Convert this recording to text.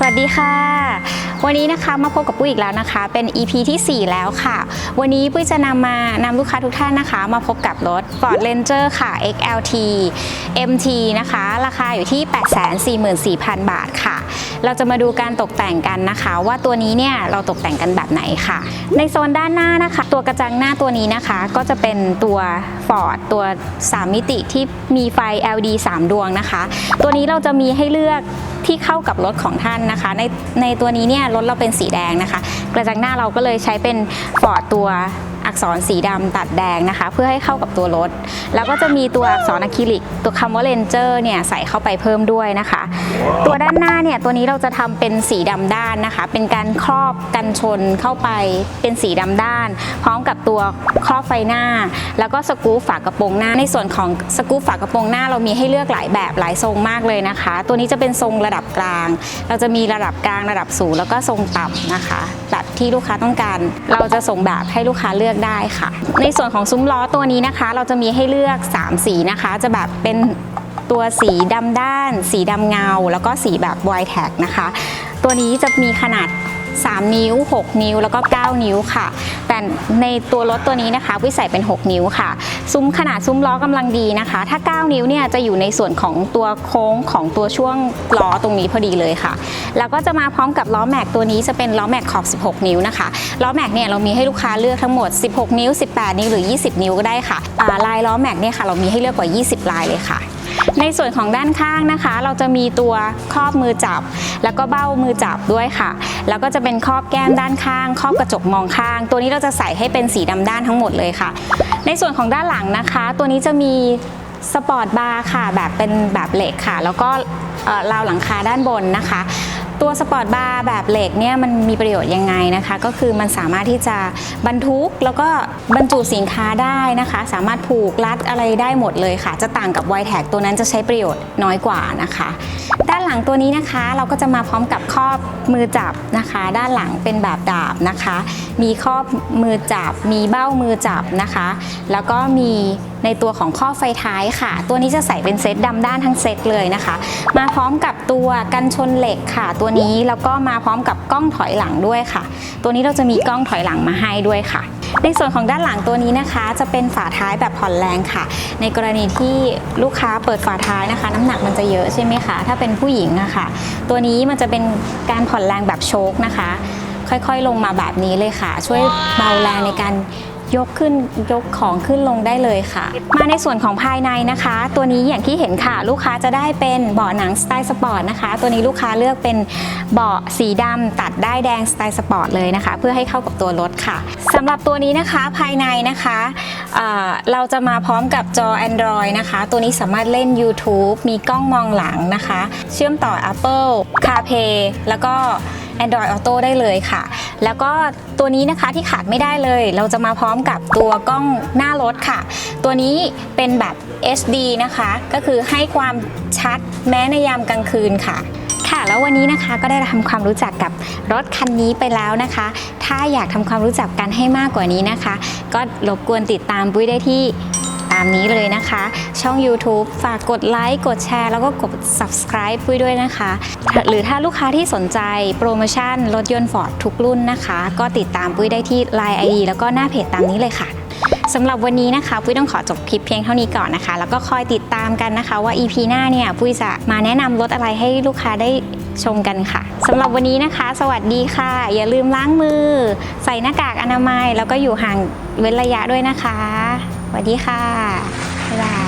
สวัสดีค่ะวันนี้นะคะมาพบกับปุ้ยอีกแล้วนะคะ เป็น EP ที่ 4 แล้วค่ะ วันนี้ปุ้ยจะนำมานำลูกค้าทุกท่านนะคะ มาพบกับรถ Ford Ranger ค่ะ XLT MT นะคะ ราคาอยู่ที่ 844,000 บาทค่ะ เราจะมาดูการตกแต่งกันนะคะ ว่าตัวนี้เนี่ยเราตกแต่งกันแบบไหนค่ะ ในโซนด้านหน้านะคะ ตัวกระจังหน้าตัวนี้นะคะ ก็จะเป็นตัว Ford ตัว 3 มิติที่มีไฟ LED 3 ดวงนะคะ ตัวนี้เราจะมีให้เลือกที่เข้ากับรถของท่านนะคะ ในในตัวนี้เนี่ยรถเราเป็นสีแดงนะคะ กระจังหน้าเราก็เลยใช้เป็น Ford ตัว ษรสีดำตัดแดงนะคะ เพื่อให้เข้ากับตัวรถ แล้วก็จะมีตัวอักษรอะคริลิก ตัวคำว่า Ranger เนี่ยใส่เข้าไปเพิ่มด้วยนะคะ ตัวด้านหน้าเนี่ยตัวนี้เราจะทำเป็นสีดำด้านนะคะ เป็นการครอบกันชนเข้าไปเป็นสีดำด้าน พร้อมกับตัวครอบไฟหน้า แล้วก็สกรูฝากระโปรงหน้าในส่วนของสกรูฝากระโปรงหน้าเรามีให้เลือกหลายแบบหลายทรงมากเลยนะคะ ตัวนี้จะเป็นทรงระดับกลาง เราจะมีระดับกลางระดับสูงแล้วก็ทรงต่ำนะคะ ที่ลูกค้าต้องการ เราจะส่งแบบให้ลูกค้าเลือกได้ค่ะ ในส่วนของซุ้มล้อตัวนี้นะคะ เราจะมีให้เลือก 3 สีนะคะ จะแบบเป็นตัวสีดำด้าน สีดำเงา แล้วก็สีแบบไวแท็กนะคะ ตัวนี้จะมีขนาด3 นิ้ว 6 นิ้วแล้วก็ 9 นิ้วค่ะ แต่ในตัวรถตัวนี้นะคะวิใส่เป็น 6 นิ้วค่ะ ซุ้มขนาดซุ้มล้อกำลังดีนะคะ ถ้า 9 นิ้วเนี่ยจะอยู่ในส่วนของตัวโค้งของตัวช่วงล้อตรงนี้พอดีเลยค่ะ แล้วก็จะมาพร้อมกับล้อแม็กตัวนี้จะเป็นล้อแม็กขอบ 16 นิ้วนะคะล้อแม็กเนี่ยเรามีให้ลูกค้าเลือกทั้งหมด 16 นิ้ว 18 นิ้วหรือ 20 นิ้วก็ได้ค่ะลายล้อแม็กเนี่ยค่ะเรามีให้เลือกกว่า 20 ลายเลยค่ะในส่วนของด้านข้างนะคะ เราจะมีตัวครอบมือจับ แล้วก็เบ้ามือจับด้วยค่ะ แล้วก็จะเป็นครอบแก้มด้านข้าง ครอบกระจกมองข้าง ตัวนี้เราจะใส่ให้เป็นสีดำด้านทั้งหมดเลยค่ะ ในส่วนของด้านหลังนะคะ ตัวนี้จะมีสปอร์ตบาร์ค่ะ แบบเป็นแบบเหล็กค่ะ แล้วก็ราวหลังคาด้านบนนะคะ ตัวสปอร์ตบาร์แบบเหล็กเนี่ยมันมีประโยชน์ยังไงนะคะ ก็คือมันสามารถที่จะบรรทุกแล้วก็บรรจุสินค้าได้นะคะ สามารถผูกรัดอะไรได้หมดเลยค่ะ จะต่างกับไวแท็กตัวนั้นจะใช้ประโยชน์น้อยกว่านะคะ หลังตัวนี้นะคะ เราก็จะมาพร้อมกับครอบมือจับนะคะ ด้านหลังเป็นแบบดาบนะคะ มีครอบมือจับ มีเบ้ามือจับนะคะ แล้วก็มีในตัวของข้อไฟท้ายค่ะ ตัวนี้จะใส่เป็นเซตดำด้านทั้งเซตเลยนะคะ มาพร้อมกับตัวกันชนเหล็กค่ะ ตัวนี้แล้วก็มาพร้อมกับกล้องถอยหลังด้วยค่ะ ตัวนี้เราจะมีกล้องถอยหลังมาให้ด้วยค่ะ ในส่วนของด้านหลังตัวนี้นะคะ จะเป็นฝาท้ายแบบผ่อนแรงค่ะ ในกรณีที่ลูกค้าเปิดฝาท้ายนะคะ น้ำหนักมันจะเยอะใช่ไหมคะถ้าเป็นผู้หญิงอะค่ะ ตัวนี้มันจะเป็นการผ่อนแรงแบบโชคนะคะ ค่อยๆ ลงมาแบบนี้เลยค่ะ ช่วยเบาแรงในการ ยกขึ้นยกของขึ้นลงได้เลยค่ะ มาในส่วนของภายในนะคะ ตัวนี้อย่างที่เห็นค่ะ ลูกค้าจะได้เป็นเบาะหนังสไตล์สปอร์ตนะคะ ตัวนี้ลูกค้าเลือกเป็นเบาะสีดำตัดได้แดงสไตล์สปอร์ตเลยนะคะ เพื่อให้เข้ากับตัวรถค่ะสำหรับตัวนี้นะคะภายในนะคะเอ่อเราจะมาพร้อมกับจอ Android นะคะ ตัวนี้สามารถเล่น YouTube มีกล้องมองหลังนะคะ เชื่อมต่อ Apple CarPlay แล้วก็ Android Auto ได้เลยค่ะ แล้วก็ตัวนี้นะคะที่ขาดไม่ได้เลย เราจะมาพร้อมกับตัวกล้องหน้ารถค่ะ ตัวนี้เป็นแบบ HD นะคะ ก็คือให้ความชัดแม้ในยามกลางคืนค่ะค่ะแล้ววันนี้นะคะก็ได้ทำความรู้จักกับรถคันนี้ไปแล้วนะคะ ถ้าอยากทำความรู้จักกันให้มากกว่านี้นะคะ ก็รบกวนติดตามปุ้ยได้ที่ามนี้เลยนะคะ ช่อง YouTube ฝากกดไลค์กดแชร์แล้วก็กด subscribe ปุ้ยด้วยนะคะ หรือถ้าลูกค้าที่สนใจโปรโมชั่นรถยนต์ Ford ทุกรุ่นนะคะ ก็ติดตามปุ้ยได้ที่ Line ID แล้วก็หน้าเพจตามนี้เลยค่ะสำหรับวันนี้นะคะ ปุ้ยต้องขอจบคลิปเพียงเท่านี้ก่อนนะคะ แล้วก็คอยติดตามกันนะคะว่า EP หน้าเนี่ยปุ้ยจะมาแนะนำรถอะไรให้ลูกค้าได้ชมกันค่ะสำหรับวันนี้นะคะ สวัสดีค่ะ อย่าลืมล้างมือ ใส่หน้ากากอนามัย แล้วก็อยู่ห่างเว้นระยะด้วยนะคะ สวัสดีค่ะ บ๊ายบาย